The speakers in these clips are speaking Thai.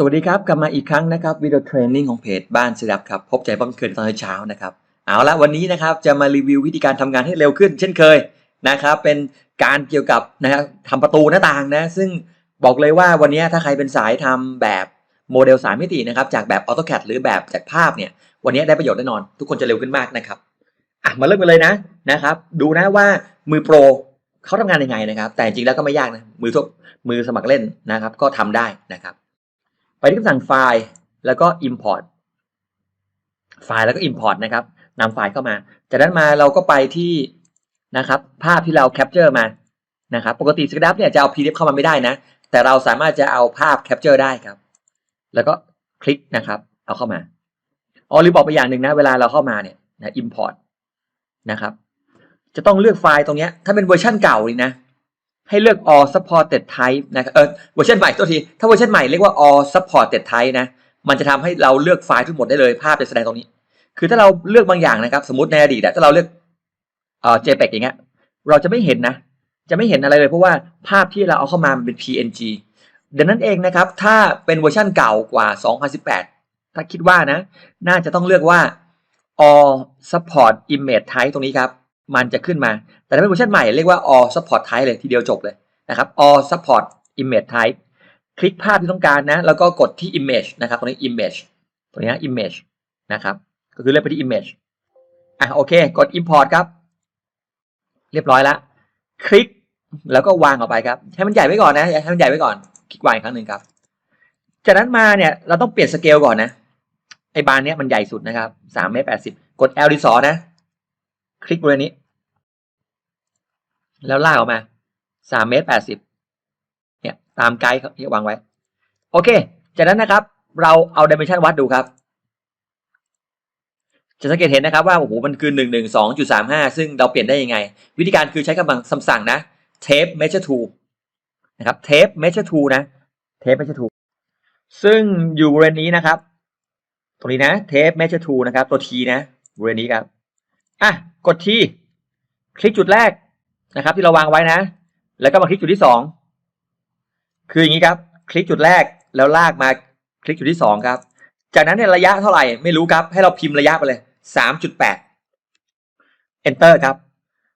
สวัสดีครับ กลับมาอีกครั้งนะครับวิดีโอเทรนนิ่งของเพจบ้านศิลับครับ พบใจบ้างคืนตอนเช้านะครับ เอาละวันนี้นะครับจะมารีวิววิธีการทำงานให้เร็วขึ้น เช่นเคยนะครับ เป็นการเกี่ยวกับนะครับทำประตูหน้าต่างนะ ซึ่งบอกเลยว่าวันนี้ถ้าใครเป็นสายทำแบบโมเดลสามมิตินะครับ จากแบบ AutoCAD หรือแบบจากภาพเนี่ยวันนี้ได้ประโยชน์แน่นอน ทุกคนจะเร็วขึ้นมากนะครับอะมาเริ่มกันเลยนะนะครับ ดูนะว่ามือโปรเขาทำงานยังไงนะครับ แต่จริงแล้วก็ไม่ยากนะมือทั่วมือสมัครเล่นนะครับ ก็ทำได้นะครับ ไปที่คำสั่งไฟล์แล้วก็ import ไฟล์แล้วก็ import นะครับนำไฟล์เข้ามา จากนั้นมาเราก็ไปที่นะครับภาพที่เรา capture มานะครับปกติ SketchUp เนี่ยจะเอา PDF เข้ามาไม่ได้นะ แต่เราสามารถจะเอาภาพ capture ได้ครับ แล้วก็คลิกนะครับเอาเข้ามาอ๋อลืมบอกไปอย่างหนึ่งนะ เวลาเราเข้ามาเนี่ยนะ import นะครับ จะต้องเลือกไฟล์ตรงนี้ถ้าเป็นเวอร์ชันเก่านี่นะ ให้เลือก all supported type นะครับเออเวอร์ชันใหม่ตัวที ถ้าเวอร์ชันใหม่เรียกว่า all supported type นะ มันจะทำให้เราเลือกไฟล์ทั้งหมดได้เลย ภาพจะแสดงตรงนี้ คือถ้าเราเลือกบางอย่างนะครับ สมมติในอดีตอะถ้าเราเลือกเอ่อ JPEG อย่างเงี้ย เราจะไม่เห็นนะ จะไม่เห็นอะไรเลยเพราะว่าภาพที่เราเอาเข้ามามันเป็น PNG ดังนั้นเองนะครับ ถ้าเป็นเวอร์ชันเก่ากว่า 2018 ถ้าคิดว่านะ น่าจะต้องเลือกว่า all support image type ตรงนี้ครับ มันจะขึ้นมา แต่ถ้าเป็นเวอร์ชันใหม่เรียกว่า all support type เลยทีเดียวจบเลยนะครับ all support image type คลิกภาพที่ต้องการนะ แล้วก็กดที่ image นะครับตรงนี้ image ตรงนี้ image นะครับ ก็คือเลือกไปที่ image อะโอเค กด import ครับ เรียบร้อยแล้วคลิกแล้วก็วางออกไปครับ ให้มันใหญ่ไว้ก่อนนะ ให้มันใหญ่ไว้ก่อน คลิกวางอีกครั้งหนึ่งครับ จากนั้นมาเนี่ย เราต้องเปลี่ยนสเกลก่อนนะ ไอ้บานเนี้ยมันใหญ่สุดนะครับสามเมตรแปดสิบกด L ดิสอนะ คลิกบริเวณนี้ แล้วลากออกมาสามเมตรแปดสิบเนี่ยตามไกด์ที่วางไว้ โอเค จากนั้นนะครับ เราเอาดิเมนชันวัดดูครับ จะสังเกตเห็นนะครับว่าโอ้โหมันคือหนึ่งหนึ่งสองจุดสามห้าซึ่งเราเปลี่ยนได้ยังไง วิธีการคือใช้คำสั่งนะ tape measure tool นะครับ tape measure tool นะ tape measure tool ซึ่งอยู่บริเวณนี้นะครับ ตรงนี้นะ tape measure tool นะครับ ตัว T นะบริเวณนี้ครับ อะกดที่คลิกจุดแรกนะครับ ที่เราวางไว้นะ แล้วก็มาคลิกจุดที่สองคืออย่างนี้ครับ คลิกจุดแรกแล้วลากมาคลิกจุดที่สองครับ จากนั้นเนี่ยระยะเท่าไหร่ไม่รู้ครับ ให้เราพิมพ์ระยะไปเลยสามจุดแปด enter ครับ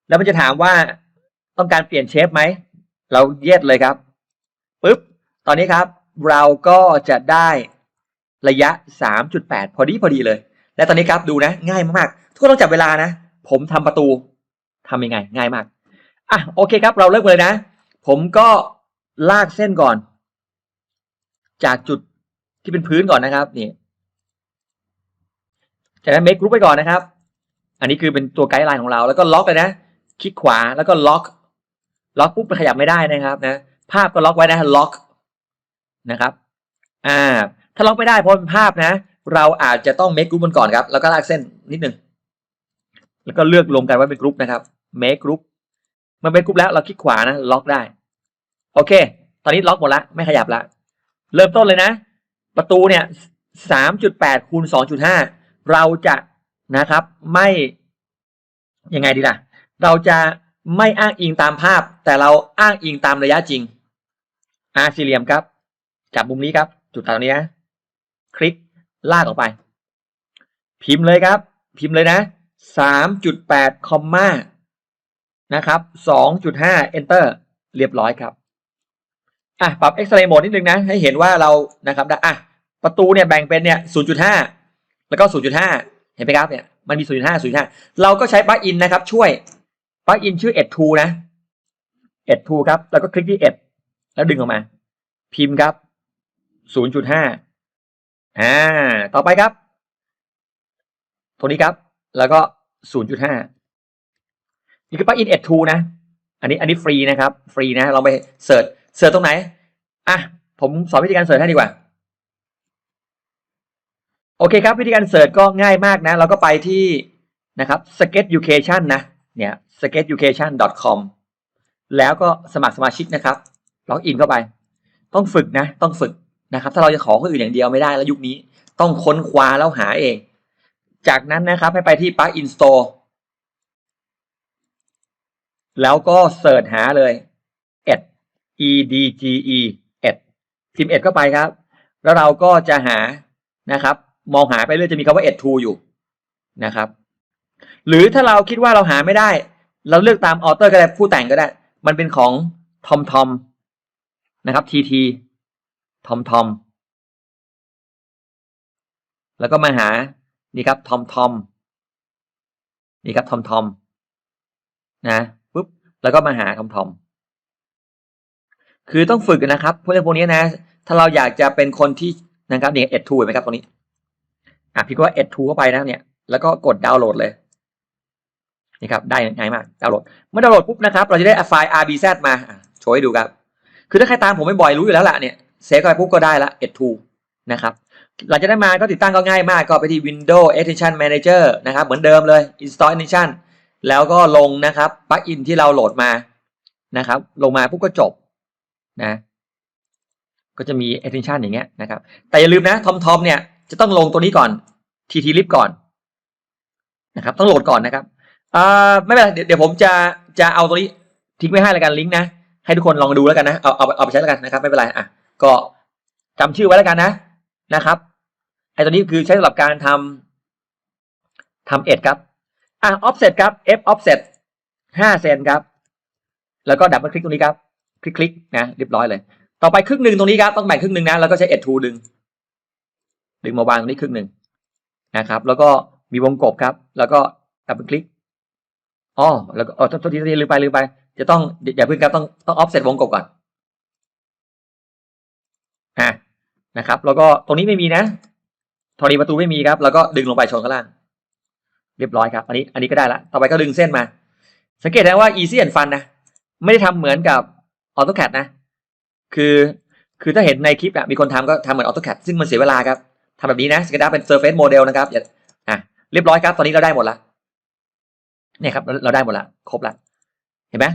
แล้วมันจะถามว่าต้องการเปลี่ยนเชฟไหม เราเย็ดเลยครับปุ๊บตอนนี้ครับ เราก็จะได้ระยะ 3.8 พอดีพอดีเลย และตอนนี้ครับดูนะง่ายมากๆ ทุกคนต้องจับเวลานะ ผมทำประตูทำยังไง ง่ายมากอะโอเคครับ เราเริ่มเลยนะ ผมก็ลากเส้นก่อน จากจุดที่เป็นพื้นก่อนนะครับนี่จากนั้นเมคกรุ๊ปไปก่อนนะครับ อันนี้คือเป็นตัวไกด์ไลน์ของเรา แล้วก็ล็อกเลยนะ คลิกขวาแล้วก็ล็อก ล็อกปุ๊บขยับไม่ได้นะครับนะ ภาพก็ล็อกไว้นะล็อกนะครับ อ่า ถ้าล็อกไม่ได้เพราะเป็นภาพนะ เราอาจจะต้อง make group มันก่อนครับ แล้วก็ลากเส้นนิดนึง แล้วก็เลือกรวมกันว่าเป็นกรุ๊ปนะครับ make group มันเป็นกรุ๊ปแล้วเราคลิกขวานะล็อกได้ โอเค ตอนนี้ล็อกหมดละไม่ขยับละ เริ่มต้นเลยนะ ประตูเนี่ยสามจุดแปดคูณสองจุดห้าเราจะนะครับไม่ยังไงดีล่ะ เราจะไม่อ้างอิงตามภาพ แต่เราอ้างอิงตามระยะจริงอาสี่เหลี่ยมครับ จับมุมนี้ครับ จุดตรงนี้นะคลิก ลากออกไป พิมพ์เลยครับ พิมพ์เลยนะสามจุดแปดคอมมานะครับสองจุดห้า enter เรียบร้อยครับอะปรับ X-ray mode นิดนึงนะ ให้เห็นว่าเรานะครับอะประตูเนี่ยแบ่งเป็นเนี่ยศูนย์จุดห้าแล้วก็ศูนย์จุดห้าเห็นไหมครับเนี่ยมันมีศูนย์จุดห้าศูนย์ห้าเราก็ใช้ปลั๊กอินนะครับ ช่วยปลั๊กอินชื่อ ed2 นะ ed2 ครับ แล้วก็คลิกที่ ed แล้วดึงออกมา พิมพ์ครับ 0.5 อ่า ต่อไปครับตรงนี้ครับ แล้วก็0.5นี่คือปลั๊กอิน ed2 นะ อันนี้อันนี้ฟรีนะครับ ฟรีนะ เราไปเสิร์ช เสิร์ชตรงไหน อะ ผมสอนวิธีการเสิร์ชให้ดีกว่า โอเคครับ วิธีการเสิร์ชก็ง่ายมากนะ เราก็ไปที่นะครับ sketchucation นะ เนี่ย sketchucation.com แล้วก็สมัครสมาชิกนะครับ ล็อกอินเข้าไป ต้องฝึกนะ ต้องฝึก นะครับ ถ้าเราจะขอคนอื่นอย่างเดียวไม่ได้แล้วยุคนี้ ต้องค้นคว้าแล้วหาเอง จากนั้นนะครับให้ไปที่ plug in store แล้วก็เสิร์ชหาเลย ed e d g e ed พิมพ์ ed เข้าไปครับ แล้วเราก็จะหานะครับ มองหาไปเรื่อยจะมีคำว่า add to อยู่นะครับ หรือถ้าเราคิดว่าเราหาไม่ได้ เราเลือกตามออเตอร์ก็ได้ผู้แต่งก็ได้ มันเป็นของทอมทอมนะครับ TT ทอมทอมแล้วก็มาหานี่ครับทอมทอมนี่ครับทอมทอมนะปุ๊บแล้วก็มาหาทอมทอมคือต้องฝึกนะครับพวกเรื่องพวกนี้นะ ถ้าเราอยากจะเป็นคนที่นะครับเนี่ยเอ็ดทูเห็นไหมครับตรงนี้อะพี่ก็ว่าเอ็ดทูเข้าไปนะเนี่ยแล้วก็กดดาวน์โหลดเลยนี่ครับได้ง่ายมากดาวน์โหลดเมื่อดาวน์โหลดปุ๊บนะครับ เราจะได้ไฟล์ rbz มาโชว์ให้ดูครับ คือถ้าใครตามผมไม่บ่อยรู้อยู่แล้วล่ะเนี่ย เซฟเข้าไปปุ๊บก็ได้ละเอ็ดทูนะครับหลังจากนั้นมาก็ติดตั้งก็ง่ายมากก็ไปที่ Windows Extension Manager นะครับ เหมือนเดิมเลย Install Extension แล้วก็ลงนะครับปลั๊กอินที่เราโหลดมานะครับ ลงมาปุ๊บก็จบนะก็จะมี extension อย่างเงี้ยนะครับ แต่อย่าลืมนะทอมทอมเนี่ยจะต้องลงตัวนี้ก่อน tt lib ก่อนนะครับต้องโหลดก่อนนะครับอ่าไม่เป็นไรเดี๋ยวเดี๋ยวผมจะจะเอาตัวนี้ทิ้งไว้ให้แล้วกันลิงก์นะให้ทุกคนลองดูแล้วกันนะเอาเอาเอาไปใช้แล้วกันนะครับไม่เป็นไรอะ ก็จำชื่อไว้แล้วกันนะนะครับไอตัวนี้คือใช้สำหรับการทำทำเอ็ดครับ อะ offset ครับ f offset ห้าเซนครับ แล้วก็ดับเบิลคลิกตรงนี้ครับ คลิกคลิกนะเรียบร้อยเลย ต่อไปครึ่งหนึ่งตรงนี้ครับ ต้องแบ่งครึ่งหนึ่งนะ แล้วก็ใช้เอ็ดทูดึง ดึงมาวางตรงนี้ครึ่งหนึ่งนะครับ แล้วก็มีวงกบครับ แล้วก็ดับเบิลคลิกอ๋อแล้วก็อ๋อโทษทีโทษทีลืมไปลืมไป จะต้องอย่าเพิ่งครับต้องต้องออฟเซตวงกบก่อน อะนะครับ แล้วก็ตรงนี้ไม่มีนะธรณีประตูไม่มีครับ แล้วก็ดึงลงไปชนข้างล่าง เรียบร้อยครับอันนี้อันนี้ก็ได้ละต่อไปก็ดึงเส้นมา สังเกตได้ว่า easy and fun นะไม่ได้ทำเหมือนกับ AutoCAD นะ คือคือถ้าเห็นในคลิปอะมีคนทำก็ทำเหมือน AutoCAD ซึ่งมันเสียเวลาครับทำแบบนี้นะสเกดาเป็น Surface Model นะครับอย่าอะเรียบร้อยครับ ตอนนี้เราได้หมดละเนี่ยครับ เราได้หมดละครบละเห็นไหม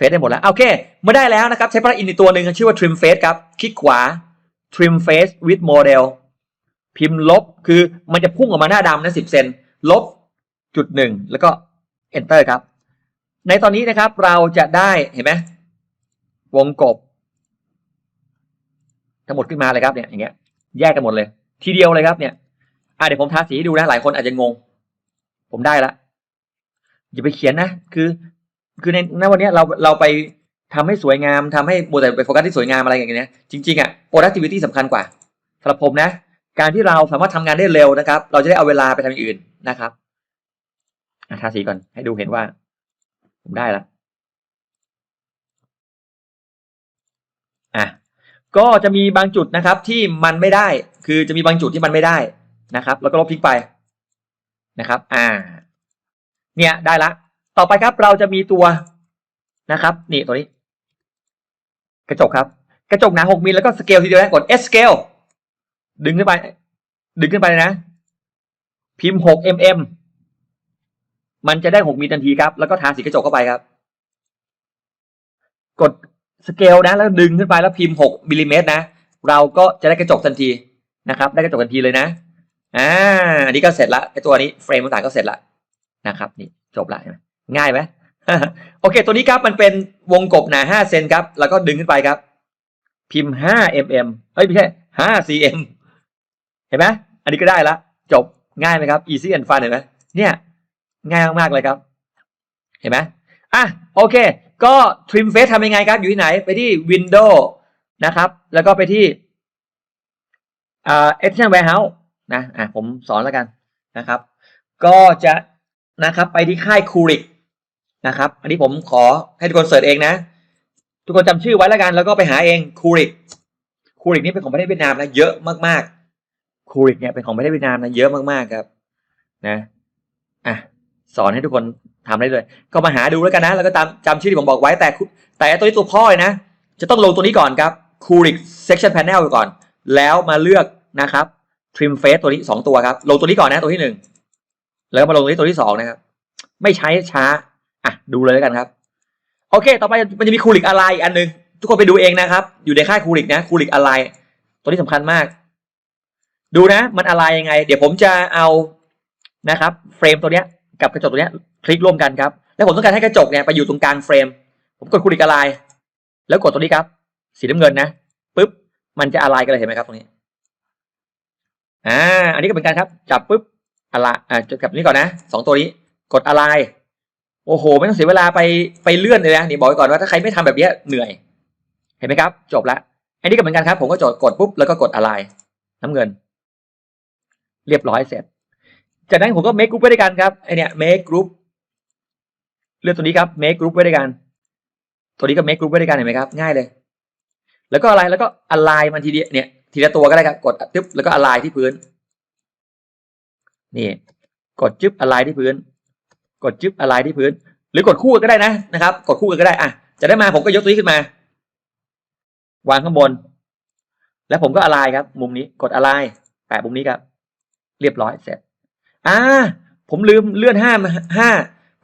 เฟซได้หมดแล้ว โอเคเมื่อได้แล้วนะครับ ใช้พลังอินในตัวหนึ่งชื่อว่า trim face ครับ คลิกขวา trim face with model พิมพ์ลบคือมันจะพุ่งออกมาหน้าดำนะสิบเซนลบจุดหนึ่งแล้วก็ enter ครับ ในตอนนี้นะครับเราจะได้เห็นไหมวงกบ ทั้งหมดขึ้นมาเลยครับเนี่ยอย่างเงี้ยแยกกันหมดเลย ทีเดียวเลยครับเนี่ยอะเดี๋ยวผมทาสีให้ดูนะหลายคนอาจจะงง ผมได้ละอย่าไปเขียนนะ คือ คือในณวันนี้เราเราไปทำให้สวยงามทำให้โมแต่ไปโฟกัสที่สวยงามอะไรอย่างเงี้ยจริงๆอะ productivity สำคัญกว่าสำหรับผมนะ การที่เราสามารถทำงานได้เร็วนะครับ เราจะได้เอาเวลาไปทำอย่างอื่นนะครับอะทาสีก่อนให้ดูเห็นว่า ผมได้ละอะก็จะมีบางจุดนะครับที่มันไม่ได้ คือจะมีบางจุดที่มันไม่ได้นะครับ แล้วก็ลบทิ้งไปนะครับ อ่า เนี่ยได้ละ ต่อไปครับเราจะมีตัวนะครับ นี่ตัวนี้ กระจกครับ กระจกหนา6มิลแล้วก็สเกลทีเดียวนะกด S scale ดึงขึ้นไป ดึงขึ้นไปเลยนะ พิมพ์6 mm มันจะได้6มิลทันทีครับ แล้วก็ทาสีกระจกเข้าไปครับ กดสเกลนะ แล้วดึงขึ้นไปแล้วพิมพ์6มิลลิเมตรนะ เราก็จะได้กระจกทันทีนะครับ ได้กระจกทันทีเลยนะอ่าอันนี้ก็เสร็จละไอตัวนี้เฟรมต่างๆก็เสร็จละนะครับ นี่จบละเห็นไหม ง่ายไหมโอเค ตัวนี้ครับมันเป็นวงกบหนา5เซนครับ แล้วก็ดึงขึ้นไปครับ พิมพ์5 mm เฮ้ยไม่ใช่5 cm เห็นไหมอันนี้ก็ได้ละ จบง่ายไหมครับ easy and fun เห็นไหมเนี่ย ง่ายมากๆเลยครับ เห็นไหมอะโอเค ก็ trim face ทำยังไงครับ อยู่ที่ไหน ไปที่ window นะครับ แล้วก็ไปที่อ่า extension warehouse นะอะผมสอนแล้วกันนะครับ ก็จะนะครับไปที่ค่ายคูริก นะครับ อันนี้ผมขอให้ทุกคนเสิร์ชเองนะ ทุกคนจำชื่อไว้แล้วกัน แล้วก็ไปหาเองคูริกคูริกนี่เป็นของประเทศเวียดนามนะเยอะมากๆคูริกเนี่ยเป็นของประเทศเวียดนามนะเยอะมากๆครับ นะอะสอนให้ทุกคนทำได้เลย ก็มาหาดูแล้วกันนะ แล้วก็ตามจำชื่อที่ผมบอกไว้แต่แต่ตัวนี้ตัวพ่อเลยนะ จะต้องลงตัวนี้ก่อนครับคูริก section panel ก่อน แล้วมาเลือกนะครับ trim face ตัวนี้สองตัวครับ ลงตัวนี้ก่อนนะตัวที่หนึ่งแล้วมาลงตัวนี้ตัวที่สองนะครับ ไม่ใช้ช้า อะดูเลยแล้วกันครับ โอเค ต่อไปมันจะมีคูริกอะไรอีกอันหนึง ทุกคนไปดูเองนะครับ อยู่ในค่ายคูริกนะคูริกอะไรตัวนี้สำคัญมาก ดูนะ มันอะไรยังไง เดี๋ยวผมจะเอานะครับเฟรมตัวเนี้ยกับกระจกตัวเนี้ยคลิกร่วมกันครับ แล้วผมต้องการให้กระจกเนี่ยไปอยู่ตรงกลางเฟรม ผมกดคูริกอะไรแล้วกดตัวนี้ครับ สีน้ำเงินนะปุ๊บมันจะอะไรกันเลยเห็นไหมครับตรงนี้อ่าอันนี้ก็เป็นการครับ จับปุ๊บอะไรอ่าจับกับนี้ก่อนนะสองตัวนี้ กดอะไร โอ้โห ไม่ต้องเสียเวลาไปไปเลื่อนเลยนะนี่บอกไว้ก่อนว่าถ้าใครไม่ทำแบบนี้เหนื่อย เห็นไหมครับ จบละอันนี้ก็เหมือนกันครับ ผมก็จดกดปุ๊บแล้วก็กดอะไรน้ำเงิน เรียบร้อยเสร็จ จากนั้นผมก็ make group ไว้ด้วยกันครับไอเนี้ย make group เลือกตัวนี้ครับ make group ไว้ด้วยกัน ตัวนี้ก็ make group ไว้ด้วยกันเห็นไหมครับ ง่ายเลย แล้วก็อะไรแล้วก็ align มันทีเดียวเนี่ยทีละตัวก็ได้ครับ กดจึ๊บแล้วก็ align ที่พื้น นี่ กดจึ๊บ align ที่พื้น กดจึ๊บ align ที่พื้น หรือกดคู่กันก็ได้นะนะครับ กดคู่กันก็ได้อะจะได้มาผมก็ยกตัวนี้ขึ้นมา วางข้างบน แล้วผมก็ align ครับ มุมนี้กด align แปะมุมนี้ครับ เรียบร้อยเสร็จอ่าผมลืมเลื่อนห้าห้า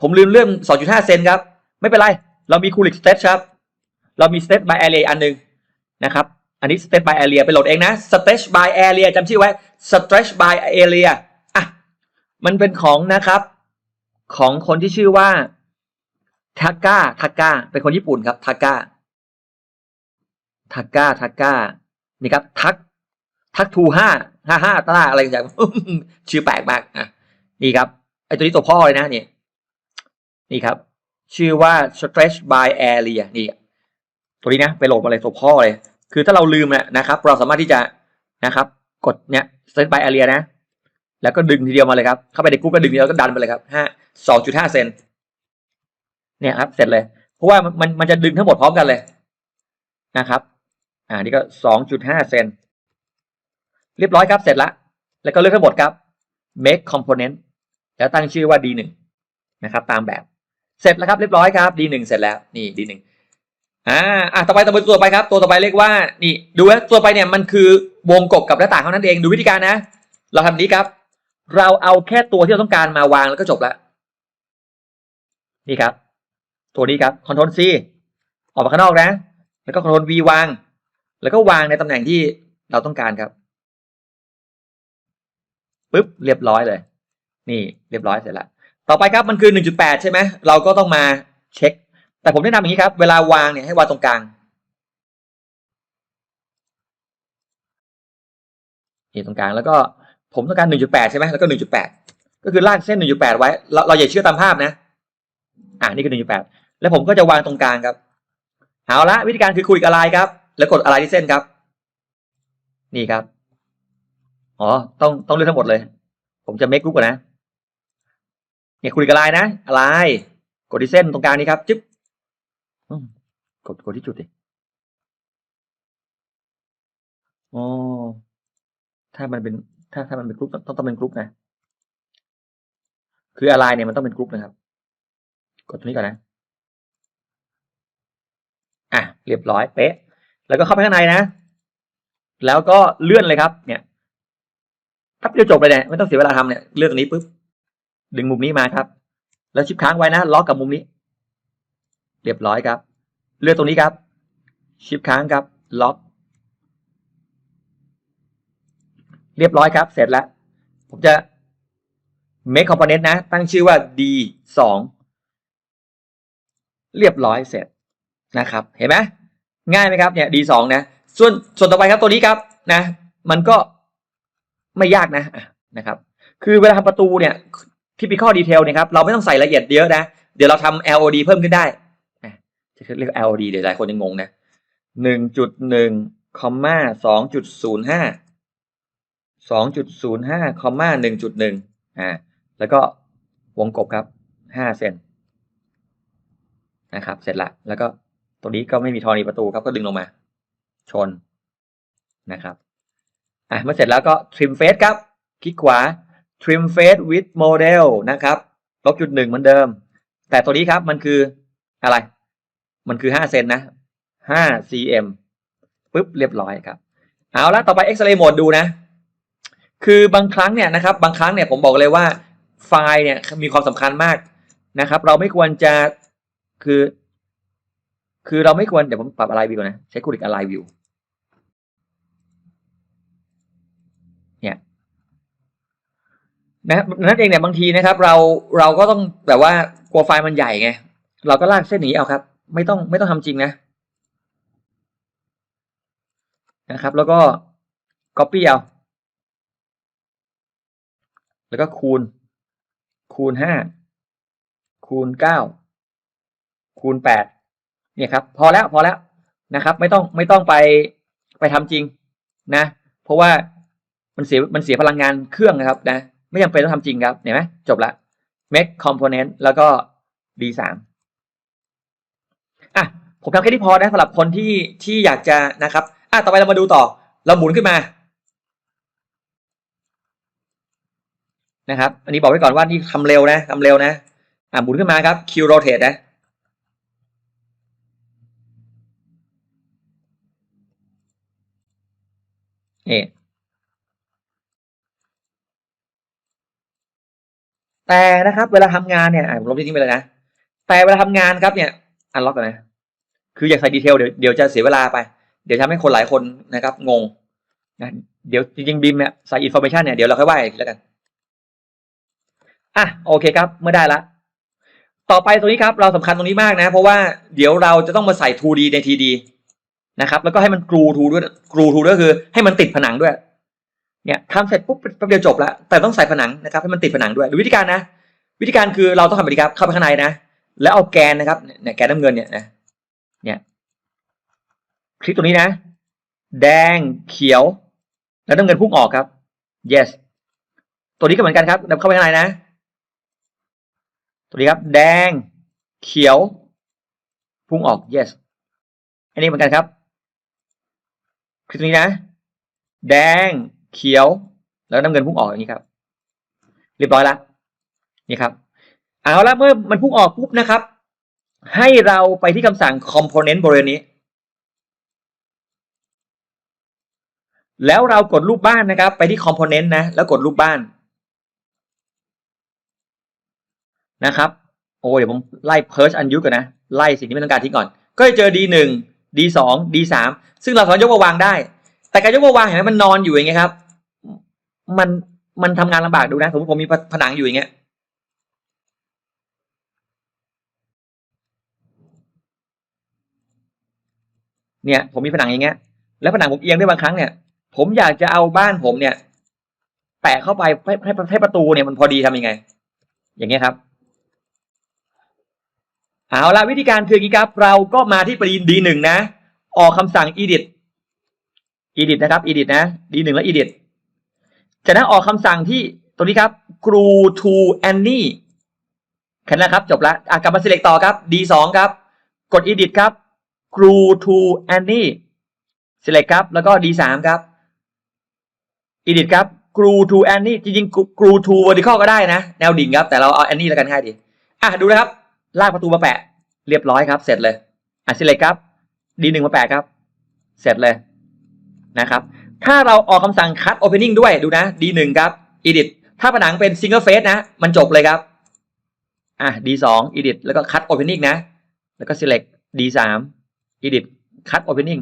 ผมลืมเลื่อนสองจุดห้าเซนครับ ไม่เป็นไร เรามีคูลิกสเต c ครับ เรามี stretch by area อันหนึ่งนะครับ อันนี้ stretch by area ไปโหลดเองนะ stretch by area จำชื่อไว้ stretch by area อะมันเป็นของนะครับ ของคนที่ชื่อว่าทาก้าทาก้าเป็นคนญี่ปุ่นครับทาก้าทาก้าทาก้านี่ครับทักทักทูห้าห้าห้าตาอะไรอย่างชื่อแปลกมากอะนี่ครับไอตัวนี้ตัวพ่อเลยนะนี่นี่ครับ ชื่อว่า stretch by area นี่ตัวนี้นะไปโหลดมาเลยตัวพ่อเลย คือถ้าเราลืมนะนะครับ เราสามารถที่จะนะครับ กดเนี้ย stretch by area นะ แล้วก็ดึงทีเดียวมาเลยครับ เข้าไปในกรุ๊ปก็ดึงทีเดียวก็ดันไปเลยครับห้าสองจุดห้าเซนเนี่ยครับ เสร็จเลย เพราะว่ามันมันจะดึงทั้งหมดพร้อมกันเลยนะครับ อ่า นี่ก็สองจุดห้าเซนเรียบร้อยครับ เสร็จละแล้วก็เลือกทั้งหมดครับ make component แล้วตั้งชื่อว่า d1 นะครับ ตามแบบ เสร็จแล้วครับ เรียบร้อยครับ d1 เสร็จแล้ว นี่ d1 อ่าอะต่อไปต่อไปตัวต่อไปครับ ตัวต่อไปเรียกว่า นี่ ดูนะตัวไปเนี่ยมันคือวงกบกับหน้าต่างเท่านั้นเอง ดูวิธีการนะ เราทำนี้ครับ เราเอาแค่ตัวที่เราต้องการมาวางแล้วก็จบแล้วนี่ครับ ตัวนี้ครับ Ctrl C ออกมาข้างนอกนะ แล้วก็ Ctrl V วาง แล้วก็วางในตำแหน่งที่เราต้องการครับปุ๊บเรียบร้อยเลย นี่เรียบร้อยเสร็จแล้วต่อไปครับมันคือ 1.8 ใช่ไหมเราก็ต้องมาเช็ค แต่ผมแนะนำอย่างนี้ครับ เวลาวางเนี่ยให้วางตรงกลางนี่ตรงกลางแล้วก็ ผมต้องการ 1.8 ใช่ไหมแล้วก็ 1.8 ก็คือลากเส้น 1.8 ไว้ เราเราอย่าเชื่อตามภาพนะ อ่านี่คือ 1.8 แล้วผมก็จะวางตรงกลางครับ เอาละวิธีการคือคุยกับอะไรครับ แล้วกดอะไรที่เส้นครับ นี่ครับ อ๋อ ต้องต้องเลือกทั้งหมดเลย ผมจะ make group ก่อนนะ เนี่ยคุยกับอะไรนะ อะไร กดที่เส้นตรงกลางนี้ครับ จึ๊บกดกดที่จุดดิอ๋อถ้ามันเป็น ถ้าถ้ามันเป็นกรุ๊ปต้องต้องเป็นกรุ๊ปนะคืออะไรเนี่ยมันต้องเป็นกรุ๊ปนะครับ กดตรงนี้ก่อนนะอะเรียบร้อยเป๊ะ แล้วก็เข้าไปข้างในนะ แล้วก็เลื่อนเลยครับ เนี่ยทับเดียวจบเลยเนี่ยไม่ต้องเสียเวลาทำเนี่ยเลื่อนตรงนี้ปุ๊บดึงมุมนี้มาครับ แล้วชิปค้างไว้นะล็อกกับมุมนี้ เรียบร้อยครับ เลื่อนตรงนี้ครับ ชิปค้างครับ ล็อก เรียบร้อยครับ เสร็จแล้ว ผมจะ make component นะ ตั้งชื่อว่า d สองเรียบร้อยเสร็จนะครับ เห็นไหมง่ายไหมครับเนี่ย d สองนะ ส่วนส่วนต่อไปครับตัวนี้ครับนะ มันก็ไม่ยากนะนะครับ คือเวลาทำประตูเนี่ย typical detail เนี่ยครับเราไม่ต้องใส่ละเอียดเยอะนะ เดี๋ยวเราทำ LOD เพิ่มขึ้นได้อะจะเรียก LOD เดี๋ยวหลายคนยังงงนะหนึ่งจุดหนึ่งคอมมาสองจุดศูนย์ห้า สองจุดศูนย์ห้าคอมมาหนึ่งจุดหนึ่งอ่าแล้วก็วงกบครับห้าเซนนะครับ เสร็จละแล้วก็ตรงนี้ก็ไม่มีธรณีประตูครับก็ดึงลงมา ชนนะครับอะเมื่อเสร็จแล้วก็ trim face ครับ คลิกขวา trim face with model นะครับลบจุดหนึ่งเหมือนเดิม แต่ตัวนี้ครับมันคืออะไร มันคือห้าเซนนะห้า cm ปุ๊บเรียบร้อยครับ เอาละต่อไป X-ray mode ดูนะ คือบางครั้งเนี่ยนะครับบางครั้งเนี่ยผมบอกเลยว่าไฟล์เนี่ยมีความสำคัญมากนะครับ เราไม่ควรจะคือ คือเราไม่ควรเดี๋ยวผมปรับอะไรวิวนะใช้คูริกอะไรวิวเนี่ยนะนั่นเองเนี่ยบางทีนะครับ เราเราก็ต้องแบบว่ากลัวไฟล์มันใหญ่ไงเราก็ลากเส้นหนีเอาครับ ไม่ต้องไม่ต้องทำจริงนะนะครับ แล้วก็ copy เอา แล้วก็คูณ คูณห้าคูณเก้าคูณแปดเนี่ยครับ พอแล้วพอแล้วนะครับ ไม่ต้องไม่ต้องไปไปทำจริงนะ เพราะว่ามันเสียมันเสียพลังงานเครื่องนะครับนะ ไม่จำเป็นต้องทำจริงครับเห็นไหมจบละ make component แล้วก็ d3 อะผมทำแค่นี้พอนะสำหรับคนที่ที่อยากจะนะครับอะต่อไปเรามาดูต่อ เราหมุนขึ้นมา นะครับ อันนี้บอกไว้ก่อนว่านี่ทำเร็วนะทำเร็วนะ อะหมุนขึ้นมาครับ Q rotate นะ นี่ แต่นะครับ เวลาทำงานเนี่ยอะผมลบทิ้งไปเลยนะ แต่เวลาทำงานครับเนี่ย อันล็อกก่อนนะ คืออยากใส่ดีเทลเดี๋ยวเดี๋ยวจะเสียเวลาไป เดี๋ยวทำให้คนหลายคนนะครับ งงนะ เดี๋ยวจริงๆบิมเนี่ยใส่อินโฟเมชันเนี่ยเดี๋ยวเราค่อยว่าอีกแล้วกัน อะโอเคครับเมื่อได้ละต่อไปตรงนี้ครับเราสำคัญตรงนี้มากนะ เพราะว่าเดี๋ยวเราจะต้องมาใส่ 2D ใน TD นะครับ แล้วก็ให้มันกรูทูด้วยกรูทูด้วยคือ ให้มันติดผนังด้วย เนี่ยทำเสร็จปุ๊บแป๊บเดียวจบแล้วแต่ต้องใส่ผนังนะครับ ให้มันติดผนังด้วยวิธีการนะ วิธีการคือเราต้องทำแบบนี้ครับ เข้าไปข้างในนะแล้วเอาแกนนะครับเนี่ยแกนน้ำเงินเนี่ยนะเนี่ยคลิกตรงนี้นะ แดงเขียว แล้วน้ำเงินพุ่งออกครับ yes ตัวนี้ก็เหมือนกันครับเข้าไปข้างในนะ ตัวนี้ครับ แดง เขียว พุ่งออก yes อันนี้เหมือนกันครับคลิกตรงนี้นะ แดง เขียว แล้วน้ำเงินพุ่งออกอย่างนี้ครับ เรียบร้อยแล้วนี่ครับ เอาละเมื่อมันพุ่งออกปุ๊บนะครับ ให้เราไปที่คำสั่ง component บริเวณนี้ แล้วเรากดรูปบ้านนะครับ ไปที่ component นะ แล้วกดรูปบ้าน นะครับโอ้เดี๋ยวผมไล่ purge unused ก่อนนะ ไล่สิ่งที่ไม่ต้องการทิ้งก่อน ก็จะเจอ d1 d2 d3 ซึ่งเราสามารถยกมาวางได้ แต่การยกมาวางเห็นไหมมันนอนอยู่อย่างเงี้ยครับ มันมันทำงานลำบากดูนะสมมติผมมีผนังอยู่อย่างเงี้ยเนี่ยผมมีผนังอย่างเงี้ยแล้วผนังผมเอียงได้บางครั้งเนี่ย ผมอยากจะเอาบ้านผมเนี่ย แปะเข้าไปให้ให้ให้ประตูเนี่ยมันพอดีทำยังไง อย่างเงี้ยครับ เอาละวิธีการคืออย่างนี้ครับเราก็มาที่ปรีดีหนึ่งนะ ออกคำสั่ง edit edit นะครับ edit นะ d1 แล้ว edit จากนั้นออกคำสั่งที่ตัวนี้ครับ glue to any แค่นั้นครับ จบละอะกลับมา select ต่อครับ d2 ครับ กด edit ครับ glue to any select ครับ แล้วก็ d3 ครับ edit ครับ glue to any จริงๆ glue to vertical ก็ได้นะ แนวดิ่งครับ แต่เราเอา any แล้วกันง่ายดี อะดูนะครับ ลากประตูมาแปะ เรียบร้อยครับ เสร็จเลยอะ select ครับ d1 มาแปะครับ เสร็จเลยนะครับ ถ้าเราออกคำสั่ง cut opening ด้วยดูนะ d1 ครับ edit ถ้าผนังเป็น single face นะ มันจบเลยครับ อะ d2 edit แล้วก็ cut opening นะ แล้วก็ select d3 edit cut opening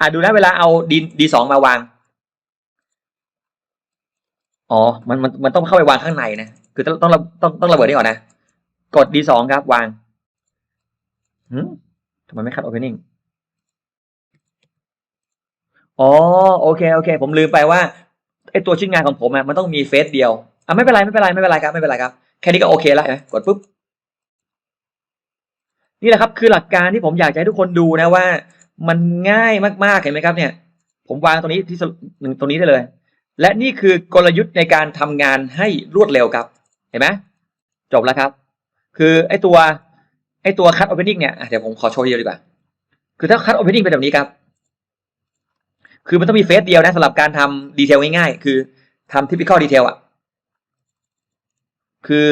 อะดูนะเวลาเอา d d2 มาวาง อ๋อ มันมันมันต้องเข้าไปวางข้างในนะ คือต้องต้องต้องต้องระเบิดนี่ก่อนนะ กด d2 ครับ วางหืมทำไมไม่ cut opening อ๋อโอเคโอเค ผมลืมไปว่าไอตัวชิ้นงานของผมอะมันต้องมีเฟซเดียวอะไม่เป็นไรไม่เป็นไรไม่เป็นไรครับไม่เป็นไรครับแค่นี้ก็โอเคแล้วนะกดปุ๊บนี่แหละครับคือหลักการที่ผมอยากจะให้ทุกคนดูนะว่า มันง่ายมากๆเห็นไหมครับเนี่ย ผมวางตรงนี้ที่หนึ่งตรงนี้ได้เลย และนี่คือกลยุทธ์ในการทำงานให้รวดเร็วครับ เห็นไหมจบแล้วครับ คือไอตัวไอตัวคัตโอเพนนิ่งเนี่ยเดี๋ยวผมขอโชว์เดียวดีกว่า คือถ้าคัตโอเพนนิ่งเป็นแบบนี้ครับ คือมันต้องมีเฟสเดียวนะสำหรับการทำดีเทลง่ายๆ คือทำทิพิคอลดีเทลอะ คือ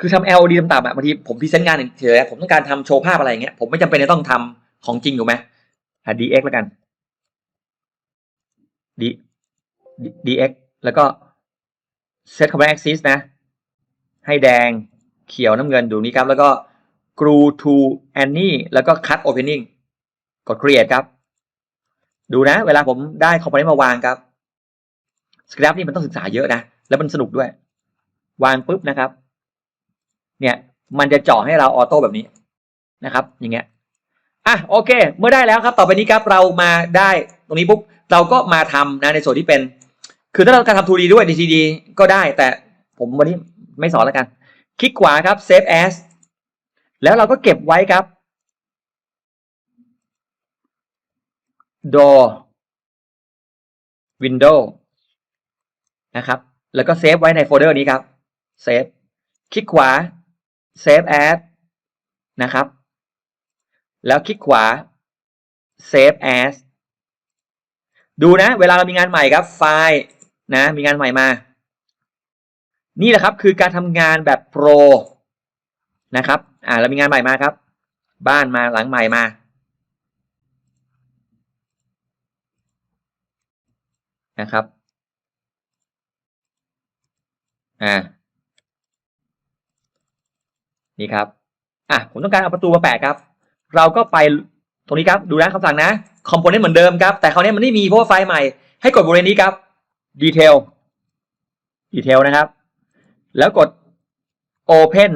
คือทำ LOD ต่ำๆอะบางทีผมพรีเซนต์งานเฉยๆผมต้องการทำโชว์ภาพอะไรอย่างเงี้ย ผมไม่จำเป็นจะต้องทำของจริงถูกไหมอะ DX แล้วกัน D DX แล้วก็ set command axis นะ ให้แดง เขียวน้ำเงินดูนี้ครับ แล้วก็ glue to any แล้วก็ cut opening กด create ครับ ดูนะ เวลาผมได้คอมโพเนนต์มาวางครับสครับนี่มันต้องศึกษาเยอะนะ แล้วมันสนุกด้วย วางปุ๊บนะครับ เนี่ย มันจะเจาะให้เราออโต้แบบนี้นะครับ อย่างเงี้ยอะโอเค เมื่อได้แล้วครับ ต่อไปนี้ครับเรามาได้ตรงนี้ปุ๊บเราก็มาทำนะในส่วนที่เป็น คือถ้าเราการทำ 2D ด้วย DCD ก็ได้ แต่ผมวันนี้ไม่สอนแล้วกัน คลิกขวาครับ Save As แล้วเราก็เก็บไว้ครับ Door Window นะครับ แล้วก็เซฟไว้ในโฟลเดอร์นี้ครับ เซฟ คลิกขวา Save As นะครับ แล้วคลิกขวา Save As ดูนะ เวลาเรามีงานใหม่ครับ ไฟล์นะ มีงานใหม่มา นี่แหละครับคือการทำงานแบบโปรนะครับอ่าเรามีงานใหม่มาครับ บ้านมาหลังใหม่มานะครับอ่านี่ครับอะผมต้องการเอาประตูมาแปะครับ เราก็ไปตรงนี้ครับดูนะคำสั่งนะคอมโพเนนต์เหมือนเดิมครับ แต่คราวนี้มันไม่มีเพราะว่าไฟล์ใหม่ ให้กดบริเวณนี้ครับ Detail Detail นะครับ แล้วกด Open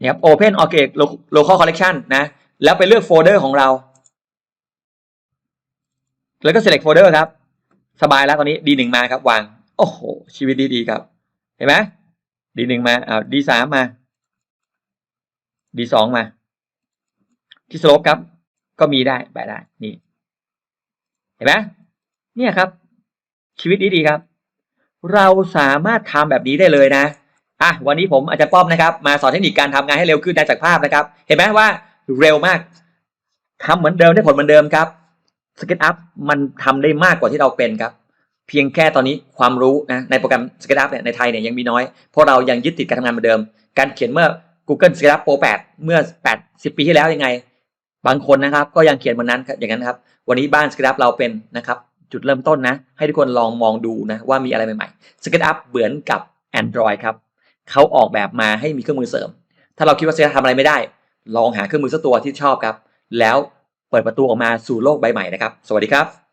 เนี่ยครับ Open Orchid Local Collection นะ แล้วไปเลือกโฟลเดอร์ของเรา แล้วก็ select folder ครับ สบายแล้วตอนนี้ D1 มาครับ วาง โอ้โห ชีวิตดีๆครับ เห็นไหม D1 มาอ้าว D3 มา D2 มา ที่สโลปครับ ก็มีได้แปได้ นี่ เห็นไหมเนี่ยครับ ชีวิตดีๆครับ เราสามารถทำแบบนี้ได้เลยนะอะวันนี้ผมอาจารย์ป้อมนะครับ มาสอนเทคนิคการทำงานให้เร็วขึ้นได้จากภาพนะครับ เห็นไหมว่าเร็วมากทำเหมือนเดิมได้ผลเหมือนเดิมครับสเก็ตอัพมันทำได้มากกว่าที่เราเป็นครับ เพียงแค่ตอนนี้ความรู้นะในโปรแกรม SketchUp เนี่ยในไทยเนี่ยยังมีน้อย เพราะเรายังยึดติดการทำงานเหมือนเดิม การเขียนเมื่อ Google SketchUp Pro 8 เมื่อ 8 10 ปีที่แล้วยังไง บางคนนะครับ ก็ยังเขียนเหมือนนั้นอย่างนั้นครับ วันนี้บ้าน SketchUp เราเป็นนะครับ จุดเริ่มต้นนะ ให้ทุกคนลองมองดูนะว่ามีอะไรใหม่ๆ SketchUp เหมือนกับ Android ครับเขาออกแบบมาให้มีเครื่องมือเสริม ถ้าเราคิดว่าจะทำอะไรไม่ได้ ลองหาเครื่องมือสักตัวที่ชอบครับ แล้วเปิดประตูออกมาสู่โลกใบใหม่นะครับ สวัสดีครับ